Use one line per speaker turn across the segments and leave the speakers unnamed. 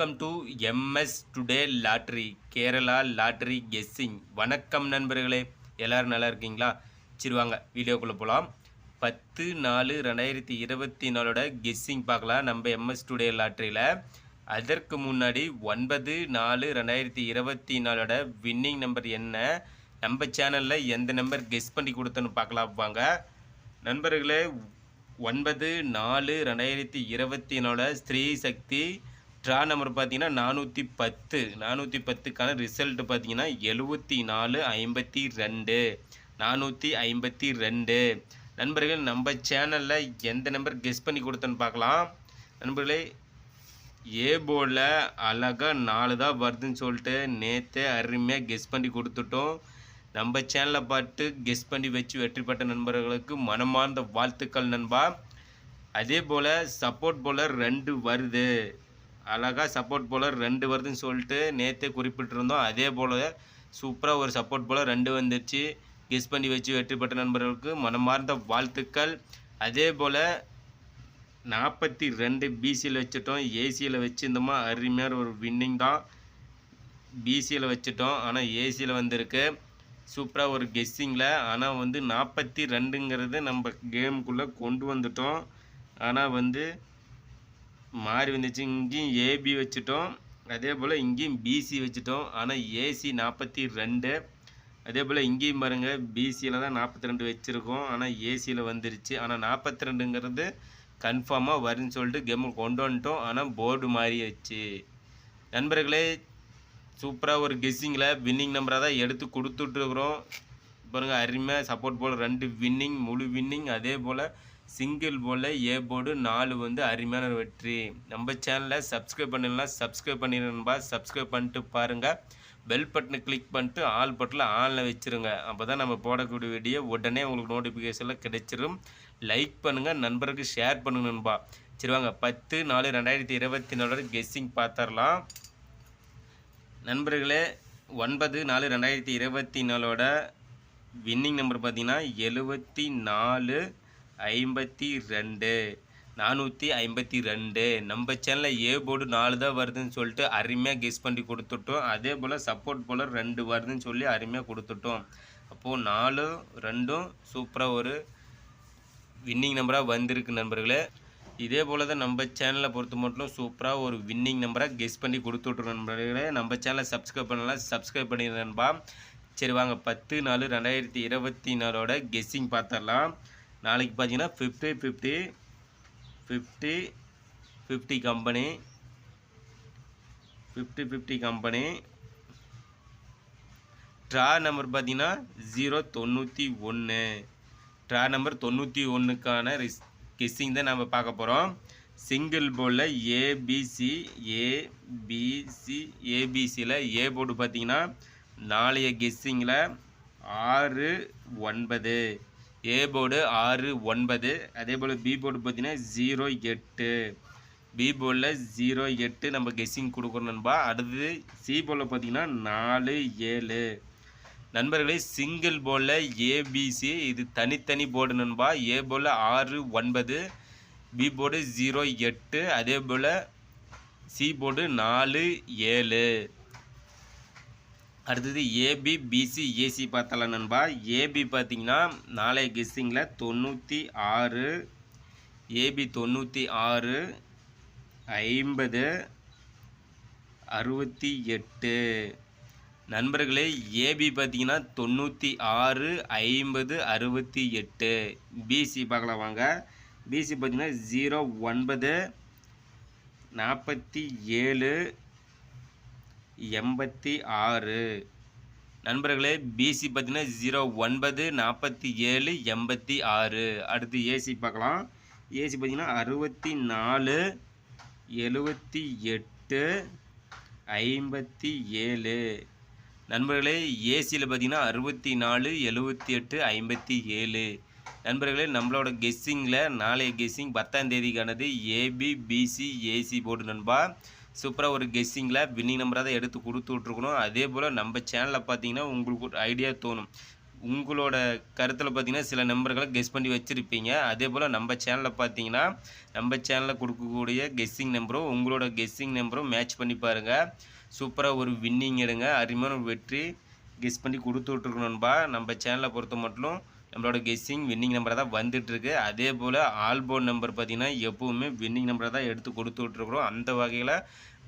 Welcome to MS today lottery Kerala lottery guessing வணக்கம் நண்பர்களே. எல்லோரும் நல்லா இருக்கீங்களா? சரி வாங்க வீடியோக்குள்ளே போகலாம் பத்து நாலு ரெண்டாயிரத்தி இருபத்தி நாலோட கெஸ்ஸிங் பார்க்கலாம் நம்ம எம்எஸ் டுடே லாட்ரியில் அதற்கு முன்னாடி ஒன்பது நாலு ரெண்டாயிரத்தி இருபத்தி நாலோட வின்னிங் நம்பர் என்ன? நம்ம சேனலில் எந்த நம்பர் கெஸ் பண்ணி கொடுத்தோன்னு பார்க்கலாம் வாங்க. நண்பர்களே ஒன்பது நாலு ரெண்டாயிரத்தி இருபத்தி நாலு ஸ்ரீ சக்தி ட்ரா நம்பர் பார்த்தீங்கன்னா நானூற்றி பத்து. நானூற்றி பத்துக்கான ரிசல்ட் பார்த்தீங்கன்னா எழுபத்தி நாலு ஐம்பத்தி ரெண்டு. நானூற்றி ஐம்பத்தி ரெண்டு. நண்பர்கள் நம்ம சேனலில் எந்த நம்பர் கெஸ் பண்ணி கொடுத்தோன்னு பார்க்கலாம். நண்பர்களே ஏ போர்டில் அழகாக நாலு தான் வருதுன்னு சொல்லிட்டு நேற்று அருமையாக கெஸ் பண்ணி கொடுத்துட்டோம். நம்ம சேனலை பார்த்து கெஸ் பண்ணி வச்சு வெற்றி பெற்ற நண்பர்களுக்கு மனமார்ந்த வாழ்த்துக்கள் நண்பா. அதே போல் சப்போர்ட் போல் ரெண்டு வருது. அழகாக சப்போர்ட் போலர் ரெண்டு வருதுன்னு சொல்லிட்டு நேற்றே குறிப்பிட்டிருந்தோம். அதே போல் சூப்பராக ஒரு சப்போர்ட் போலர் ரெண்டு வந்துருச்சு. கெஸ் பண்ணி வச்சு வெற்றி பெற்ற நண்பர்களுக்கு மனமார்ந்த வாழ்த்துக்கள். அதே போல் நாற்பத்தி ரெண்டு பிசியில் வச்சுட்டோம். ஏசியில் வச்சுருந்தோமா? அருமையான ஒரு வின்னிங் தான். பிசியில் வச்சுட்டோம். ஆனால் ஏசியில் வந்திருக்கு. சூப்பராக ஒரு கெஸ்ஸிங்கில் ஆனால் வந்து நாற்பத்தி ரெண்டுங்கிறது நம்ம கேமுக்குள்ளே கொண்டு வந்துட்டோம். ஆனால் வந்து மாறி வந்துச்சு. இங்கேயும் ஏபி வச்சுட்டோம். அதே போல் இங்கேயும் பிசி வச்சுட்டோம். ஆனால் ஏசி நாற்பத்தி ரெண்டு. அதே போல் இங்கேயும் பாருங்கள் பிசியில் தான் நாற்பத்தி ரெண்டு வச்சுருக்கோம். ஆனால் ஏசியில் வந்துருச்சு. ஆனால் நாற்பத்தி ரெண்டுங்கிறது கன்ஃபார்மாக வரும்னு சொல்லிட்டு கேமு கொண்டு வந்துட்டோம். ஆனால் போர்டு மாறியாச்சு. நண்பர்களே சூப்பராக ஒரு கெஸ்ஸிங்கில் வின்னிங் நம்பராக தான் எடுத்து கொடுத்துட்ருக்குறோம் பாருங்கள் அருமையாக சப்போர்ட் போல் ரெண்டு வின்னிங் முழு வின்னிங் அதே போல் சிங்கிள் போல் ஏ போர்டு நாலு வந்து அருமையான ஒரு வெற்றி. நம்ம சேனலை சப்ஸ்கிரைப் பண்ணலாம் சப்ஸ்கிரைப் பண்ணிடுன்பா சப்ஸ்கிரைப் பண்ணிட்டு பாருங்கள் பெல் பட்டனை கிளிக் பண்ணிட்டு ஆல் பட்டனில் ஆனில் வச்சுருங்க. அப்போ தான் நம்ம போடக்கூடிய வீடியோ உடனே உங்களுக்கு நோட்டிஃபிகேஷனில் கிடைச்சிரும். லைக் பண்ணுங்கள் நண்பருக்கு ஷேர் பண்ணுங்க நண்பா. சரி வாங்க பத்து நாலு ரெண்டாயிரத்தி இருபத்தி நாலோட கெஸ்ஸிங் பார்த்துடலாம் நண்பர்களே ஒன்பது நாலு ரெண்டாயிரத்தி இருபத்தி நாலோட வின்னிங் நம்பர் பார்த்தீங்கன்னா எழுபத்தி நாலு. ஐம்பத்தி ரெண்டு. நானூற்றி ஐம்பத்தி ரெண்டு. நம்ம சேனலில் ஏ போர்டு நாலு தான் வருதுன்னு சொல்லிட்டு அருமையாக கெஸ் பண்ணி கொடுத்துட்டோம். அதே போல் சப்போர்ட் போல் ரெண்டு வருதுன்னு சொல்லி அருமையாக கொடுத்துட்டோம். அப்போது நாலும் ரெண்டும் சூப்பராக ஒரு வின்னிங் நம்பராக வந்திருக்கு நண்பர்களே. இதே போல் தான் நம்ம சேனலை பொறுத்த மட்டும் சூப்பராக ஒரு வின்னிங் நம்பராக கெஸ் பண்ணி கொடுத்துட்ருக்கோம் நண்பர்களே. நம்ம சேனலை சப்ஸ்கிரைப் பண்ணலாம் சப்ஸ்கிரைப் பண்ணிடுறேன்பா சரி வாங்க பத்து நாலு ரெண்டாயிரத்தி இருபத்தி நாலோட கெஸ்ஸிங் பார்த்துடலாம். நாளைக்கு பார்த்தீங்கன்னா fifty fifty fifty fifty company fifty fifty company draw number பார்த்தீங்கன்னா ஜீரோ தொண்ணூற்றி ஒன்று ட்ரா நம்பர் தொண்ணூற்றி ஒன்றுக்கான ரிஸ் கெஸ்ஸிங் தான் நம்ம பார்க்க போகிறோம் சிங்கிள் போர்டில் ஏபிசி ஏபிசி ஏபிசியில் ஏ போர்டு பார்த்தீங்கன்னா நாளைய கெஸ்ஸிங்கில் ஆறு ஒன்பது. ஏ போர்டு ஆறு ஒன்பது. அதே போல் பி போர்டு பார்த்தீங்கன்னா ஜீரோ எட்டு. பி போர்டில் ஜீரோ எட்டு. நம்ம கெஸ்ஸிங் கொடுக்குறோம் நண்பா. அடுத்தது சி போர்டில் பார்த்தீங்கன்னா நாலு ஏழு. நண்பர்களே சிங்கிள் போர்டில் ஏபிசி இது தனித்தனி போர்டு நண்பா. ஏ போர்டில் ஆறு ஒன்பது. பி போர்டு ஜீரோ எட்டு. அதே போல் சி போர்டு நாலு ஏழு. அடுத்தது ஏபி பிசி ஏசி பார்த்தலாம் நண்பா? ஏபி பார்த்தீங்கன்னா நாளைய கெஸ்ஸிங்கில் தொண்ணூற்றி ஆறு ஏபி தொண்ணூற்றி ஆறு ஐம்பது அறுபத்தி எட்டு. நண்பர்களே ஏபி பார்த்தீங்கன்னா தொண்ணூற்றி ஆறு ஐம்பது அறுபத்தி எட்டு. பிசி பார்க்கலாம் வாங்க. பிசி பார்த்தீங்கன்னா ஜீரோ ஒன்பது நாற்பத்தி ஏழு எண்பத்தி ஆறு. நண்பர்களே பிசி பார்த்தீங்கன்னா ஜீரோ ஒன்பது நாற்பத்தி ஏழு எண்பத்தி ஆறு. அடுத்து ஏசி பார்க்கலாம். ஏசி பார்த்தீங்கன்னா அறுபத்தி நாலு எழுபத்தி எட்டு ஐம்பத்தி ஏழு. நண்பர்களே ஏசியில் பார்த்தீங்கன்னா அறுபத்தி நாலு எழுபத்தி எட்டு ஐம்பத்தி ஏழு. நண்பர்களே நம்மளோட கெஸ்ஸிங்கில் நாளைய கெஸ்ஸிங் பத்தாம் தேதிக்கானது ஏபி பிசி ஏசி போர்டு நண்பா. சூப்பராக ஒரு கெஸ்ஸிங்கில் வின்னிங் நம்பராக தான் எடுத்து கொடுத்து விட்ருக்கணும் அதே போல் நம்ம சேனலில் பார்த்தீங்கன்னா உங்களுக்கு ஒரு ஐடியா தோணும். உங்களோட கருத்தில் பார்த்தீங்கன்னா சில நம்பர்களை கெஸ் பண்ணி வச்சுருப்பீங்க. அதே போல் நம்ம சேனலில் பார்த்தீங்கன்னா நம்ம சேனலில் கொடுக்கக்கூடிய கெஸ்ஸிங் நம்பரும் உங்களோட கெஸ்ஸிங் நம்பரும் மேட்ச் பண்ணி பாருங்கள் சூப்பராக ஒரு வின்னிங் எடுங்க. அருமையான வெற்றி கெஸ் பண்ணி கொடுத்து விட்ருக்கணும்பா நம்ம சேனலை பொறுத்த மட்டும் நம்மளோட கெஸ்ஸிங் வின்னிங் நம்பரை தான் வந்துட்டுருக்கு. அதே போல் ஆல்போன் நம்பர் பார்த்திங்கன்னா எப்போவுமே வின்னிங் நம்பரை தான் எடுத்து கொடுத்து விட்ருக்குறோம் அந்த வகையில்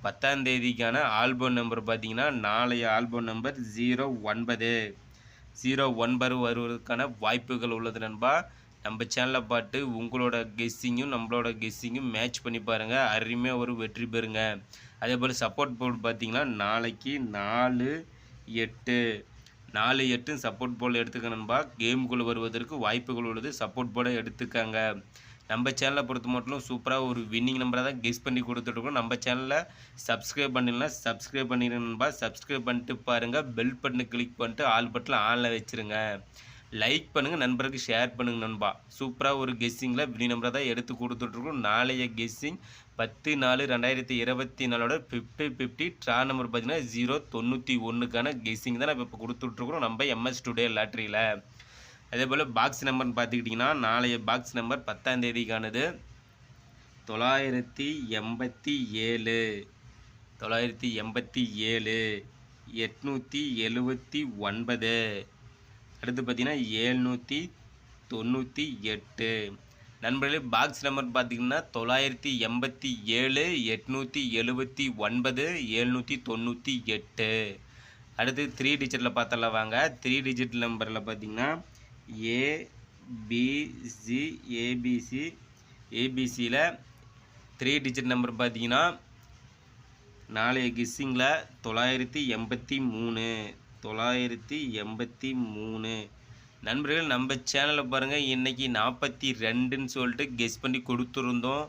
பத்தாம் தேதிக்கான ஆல்போன் நம்பர் பார்த்தீங்கன்னா நாளைய ஆல்போன் நம்பர் ஜீரோ ஒன்பது. ஜீரோ ஒன்பது வருவதற்கான வாய்ப்புகள் உள்ளது நண்பா. நம்ம சேனலை பார்த்து உங்களோட கெஸ்ஸிங்கும் நம்மளோட கெஸ்ஸிங்கும் மேட்ச் பண்ணி பாருங்கள் அருமையாக ஒரு வெற்றி பெறுங்க. அதே போல் சப்போர்ட் போர்டு பார்த்தீங்கன்னா நாளைக்கு நாலு எட்டு. நாலு எட்டு சப்போர்ட் போல் எடுத்துக்கணும்பா கேமுக்குள்ளே வருவதற்கு வாய்ப்புகள் உள்ளது. சப்போர்ட் போர்டை எடுத்துக்காங்க. நம்ம சேனலை பொறுத்த மட்டும் சூப்பராக ஒரு வின்னிங் நம்பரை தான் கெஸ் பண்ணி கொடுத்துட்ருக்கோம் நம்ம சேனலில் சப்ஸ்கிரைப் பண்ணிடலாம் சப்ஸ்கிரைப் பண்ணிடுங்கப்பா சப்ஸ்கிரைப் பண்ணிட்டு பாருங்கள் பெல் பட்டனை கிளிக் பண்ணிட்டு ஆல் பட்டில் ஆனில் வச்சுருங்க. லைக் பண்ணுங்கள் நண்பருக்கு ஷேர் பண்ணுங்கள் நண்பா. சூப்பராக ஒரு கெஸ்ஸிங்கில் வினி நம்பரை தான் எடுத்து கொடுத்துட்ருக்கோம். நாளைய கெஸ்ஸிங் பத்து நாலு ரெண்டாயிரத்தி இருபத்தி நாலோட ஃபிஃப்டி ஃபிஃப்டி ட்ரா நம்பர் பார்த்தீங்கன்னா ஜீரோ தொண்ணூற்றி ஒன்றுக்கான கெஸ்ஸிங் தான் நம்ம இப்போ கொடுத்துட்ருக்குறோம் நம்ம எம்எஸ் டுடே லாட்ரியில் அதே போல் பாக்ஸ் நம்பர்னு பார்த்துக்கிட்டிங்கன்னா நாளைய பாக்ஸ் நம்பர் பத்தாம் தேதிக்கானது தொள்ளாயிரத்தி எண்பத்தி ஏழு. தொள்ளாயிரத்தி எண்பத்தி ஏழு. எட்நூற்றி எழுபத்தி ஒன்பது. அடுத்து பார்த்தீங்கன்னா ஏழ்நூற்றி தொண்ணூற்றி எட்டு. நண்பர்களே பாக்ஸ் நம்பர் பார்த்தீங்கன்னா தொள்ளாயிரத்தி எண்பத்தி ஏழு எட்நூற்றி எழுபத்தி ஒன்பது ஏழ்நூற்றி தொண்ணூற்றி எட்டு. அடுத்து த்ரீ டிஜிட்டில் பார்த்தல வாங்க. த்ரீ டிஜிட் நம்பரில் பார்த்தீங்கன்னா ஏபிசி ஏபிசி ஏபிசியில் த்ரீ டிஜிட் நம்பர் பார்த்தீங்கன்னா நாளைய கிஸ்ஸிங்கில் தொள்ளாயிரத்தி எண்பத்தி மூணு. தொள்ளாயிரத்தி எண்பத்தி மூணு. நண்பர்கள் நம்ம சேனலில் பாருங்கள் இன்றைக்கி நாற்பத்தி ரெண்டுன்னு சொல்லிட்டு கெஸ் பண்ணி கொடுத்துருந்தோம்.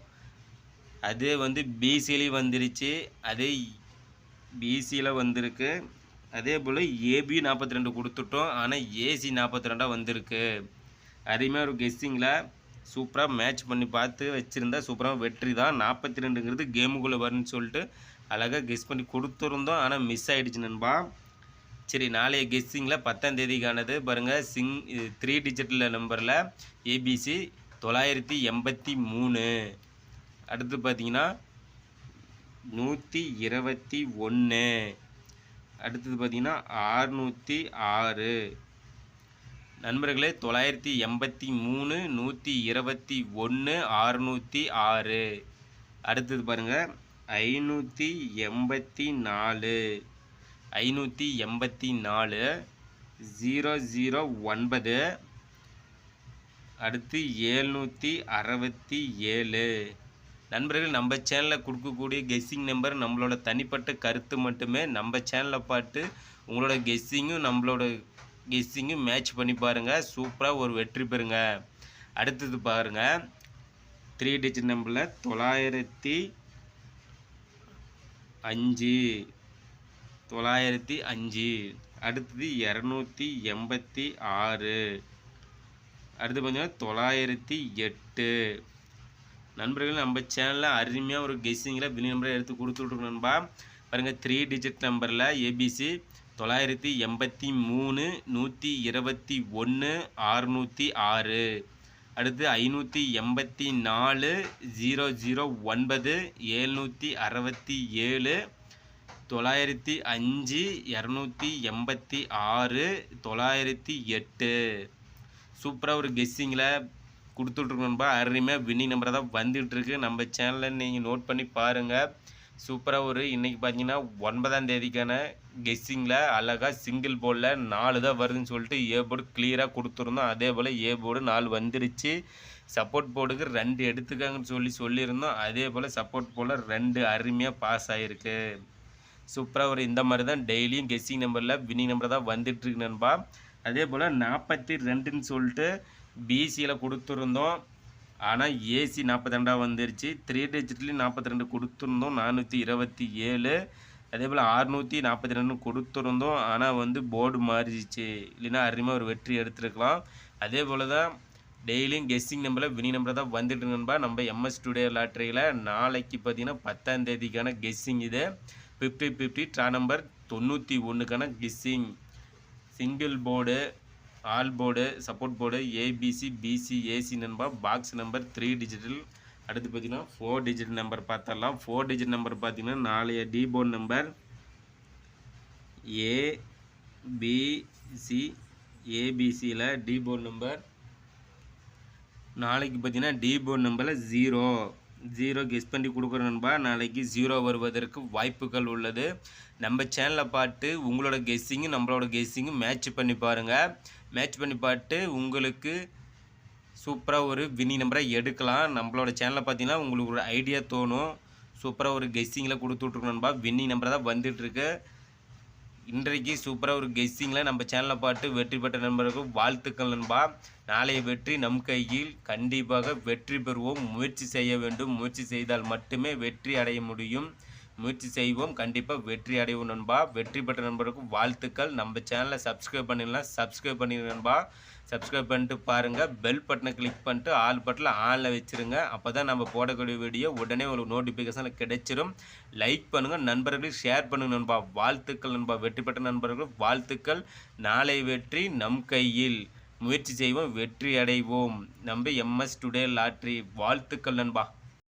அதே வந்து பிசிலையும் வந்துருச்சு. அதே பிசியில் வந்திருக்கு. அதே போல் ஏபி நாற்பத்தி ரெண்டு கொடுத்துட்டோம். ஆனால் ஏசி நாற்பத்தி ரெண்டாக வந்திருக்கு. அருமையாக ஒரு கெஸ்ஸிங்கில் சூப்பராக மேட்ச் பண்ணி பார்த்து வச்சுருந்தா சூப்பராக வெற்றி தான் நாற்பத்தி ரெண்டுங்கிறது கேமுக்குள்ளே வரும்னு சொல்லிட்டு அழகாக கெஸ் பண்ணி கொடுத்துருந்தோம். ஆனால் மிஸ் ஆகிடுச்சு நண்பா. சரி நாளைய கெஸ்ஸிங்கில் பத்தாம் தேதிக்கானது பாருங்கள் சிங் த்ரீ டிஜிட்டில் நம்பரில் ஏபிசி தொள்ளாயிரத்தி எண்பத்தி மூணு. அடுத்து பார்த்தீங்கன்னா நூற்றி இருபத்தி ஒன்று அடுத்தது பார்த்தீங்கன்னா ஆறுநூற்றி ஆறு. நண்பர்களே தொள்ளாயிரத்தி எண்பத்தி மூணு நூற்றி இருபத்தி ஒன்று ஆறுநூற்றி ஆறு. அடுத்தது பாருங்கள் ஐநூற்றி எண்பத்தி நாலு. ஐநூற்றி எண்பத்தி நாலு ஜீரோ ஜீரோ ஒன்பது அடுத்து ஏழ்நூற்றி அறுபத்தி ஏழு. நண்பர்கள் நம்ம சேனலில் கொடுக்கக்கூடிய கெஸ்ஸிங் நம்பர் நம்மளோட தனிப்பட்ட கருத்து மட்டுமே. நம்ம சேனலில் பார்த்து உங்களோட கெஸ்ஸிங்கும் நம்மளோட கெஸ்ஸிங்கும் மேட்ச் பண்ணி பாருங்கள் சூப்பராக ஒரு வெற்றி பெறுங்க. அடுத்தது பாருங்கள் த்ரீ டிஜிட் நம்பரில் தொள்ளாயிரத்தி அஞ்சு. தொள்ளாயிரத்தி அஞ்சு. அடுத்தது இரநூத்தி எண்பத்தி ஆறு. அடுத்து பார்த்தீங்கன்னா தொள்ளாயிரத்தி எட்டு. நண்பர்கள் நம்ம சேனலில் அருமையாக ஒரு கெஸ்ஸிங்கில் பில் நம்பரை எடுத்து கொடுத்துட்ருக்கோம் நண்பா. பாருங்கள் த்ரீ டிஜிட் நம்பரில் ஏபிசி தொள்ளாயிரத்தி எண்பத்தி மூணு நூற்றி இருபத்தி ஒன்று ஆறுநூற்றி ஆறு. அடுத்து ஐநூற்றி எண்பத்தி நாலு ஜீரோ ஜீரோ ஒன்பது ஏழ்நூற்றி அறுபத்தி ஏழு தொள்ளாயிரத்தி அஞ்சு இரநூத்தி எண்பத்தி ஆறு தொள்ளாயிரத்தி எட்டு. சூப்பராக ஒரு கெஸ்ஸிங்கில் கொடுத்துட்ருக்கோம்பா அருமையாக வின்னிங் நம்பரை தான் வந்துட்டுருக்கு. நம்ம சேனலில் நீங்கள் நோட் பண்ணி பாருங்கள் சூப்பராக ஒரு இன்றைக்கி பார்த்தீங்கன்னா ஒன்பதாம் தேதிக்கான கெஸ்ஸிங்கில் அழகாக சிங்கிள் போர்டில் நாலு தான் வருதுன்னு சொல்லிட்டு ஏ போர்டு கிளியராக கொடுத்துருந்தோம். அதே போல் ஏ போர்டு நாலு வந்துருச்சு. சப்போர்ட் போர்டுக்கு ரெண்டு எடுத்துக்காங்கன்னு சொல்லி சொல்லியிருந்தோம். அதே போல் சப்போர்ட் போர்டில் ரெண்டு அருமையாக பாஸ் ஆகிருக்கு சூப்பராக ஒரு இந்த மாதிரி தான் டெய்லியும் கெஸ்ஸிங் நம்பரில் வின்னிங் நம்பர் தான் வந்துட்டுருக்கு நண்பா. அதே போல் நாற்பத்தி ரெண்டுன்னு சொல்லிட்டு பிசியில் கொடுத்துருந்தோம். ஆனால் ஏசி நாற்பத்தி ரெண்டாக வந்துருச்சு. த்ரீ டிஜிட்லேயும் நாற்பத்தி ரெண்டு கொடுத்துருந்தோம். நானூற்றி இருபத்தி ஏழு. அதே போல் அறுநூற்றி நாற்பத்தி ரெண்டு கொடுத்துருந்தோம். ஆனால் வந்து போர்டு மாறிடுச்சு. இல்லைன்னா அருமையாக ஒரு வெற்றி எடுத்துருக்கலாம். அதே போல் தான் டெய்லியும் கெஸ்ஸிங் நம்பரில் வினி நம்பர் தான் வந்துட்டு நண்பா. நம்ம எம்எஸ் டுடே லாட்ரியில் நாளைக்கு பார்த்தீங்கன்னா பத்தாம் தேதிக்கான கெஸ்ஸிங் இது. ஃபிஃப்டி ஃபிஃப்டி ட்ரா நம்பர் தொண்ணூற்றி ஒன்றுக்கான guessing single board all board support board ABC BC AC நண்பா பாக்ஸ் நம்பர் த்ரீ டிஜிட்டல் அடுத்து பார்த்தீங்கன்னா ஃபோர் டிஜிட் நம்பர் பார்த்தரலாம் ஃபோர் டிஜிட் நம்பர் பார்த்தீங்கன்னா நாளைய டி போர்டு நம்பர் ஏபிசி ஏபிசியில் டி போர்டு நம்பர் நாளைக்கு பார்த்தீங்கன்னா டி போர்டு நம்பரில் ஜீரோ ஜீரோ கெஸ் பண்ணி கொடுக்குற நண்பா நாளைக்கு ஜீரோ வருவதற்கு வாய்ப்புகள் உள்ளது. நம்ம சேனலை பார்த்து உங்களோட கெஸ்ஸிங்கும் நம்மளோட கெஸ்ஸிங்கும் மேட்ச் பண்ணி பாருங்கள் மேட்ச் பண்ணி பார்த்து உங்களுக்கு சூப்பராக ஒரு வினி நம்பரை எடுக்கலாம். நம்மளோட சேனலில் பார்த்தீங்கன்னா உங்களுக்கு ஒரு ஐடியா தோணும். சூப்பராக ஒரு கெஸ்ஸிங்கில் கொடுத்து நண்பா வின்னி நம்பர் தான் வந்துட்டுருக்கு இன்றைக்கு சூப்பராக ஒரு கெஸ்ஸிங்கில் நம்ம சேனலை பார்த்து வெற்றி பெற்ற நண்பர்களுக்கு வாழ்த்துக்கள் நண்பா. நாளைய வெற்றி நம் கையில். கண்டிப்பாக வெற்றி பெறுவோம். முயற்சி செய்ய வேண்டும். முயற்சி செய்தால் மட்டுமே வெற்றி அடைய முடியும். முயற்சி செய்வோம். கண்டிப்பாக வெற்றி அடைவோம் நண்பா. வெற்றி பெற்ற நண்பருக்கும் வாழ்த்துக்கள். நம்ம சேனலை சப்ஸ்கிரைப் பண்ணிடலாம் சப்ஸ்கிரைப் பண்ணிடு நண்பா. சப்ஸ்கிரைப் பண்ணிட்டு பாருங்கள் பெல் பட்டனை கிளிக் பண்ணிட்டு ஆல் பட்டனில் ஆனில் வச்சுருங்க. அப்போ தான் நம்ம போடக்கூடிய வீடியோ உடனே உங்களுக்கு நோட்டிஃபிகேஷனில் கிடைச்சிரும். லைக் பண்ணுங்கள் நண்பர்களுக்கு ஷேர் பண்ணுங்கள் நண்பா. வாழ்த்துக்கள் நண்பா. வெற்றி பெற்ற நண்பர்கள் வாழ்த்துக்கள். நாளை வெற்றி நம் கையில். முயற்சி செய்வோம். வெற்றி அடைவோம். நம்ம எம்எஸ் டுடே லாட்ரி வாழ்த்துக்கள் நண்பா.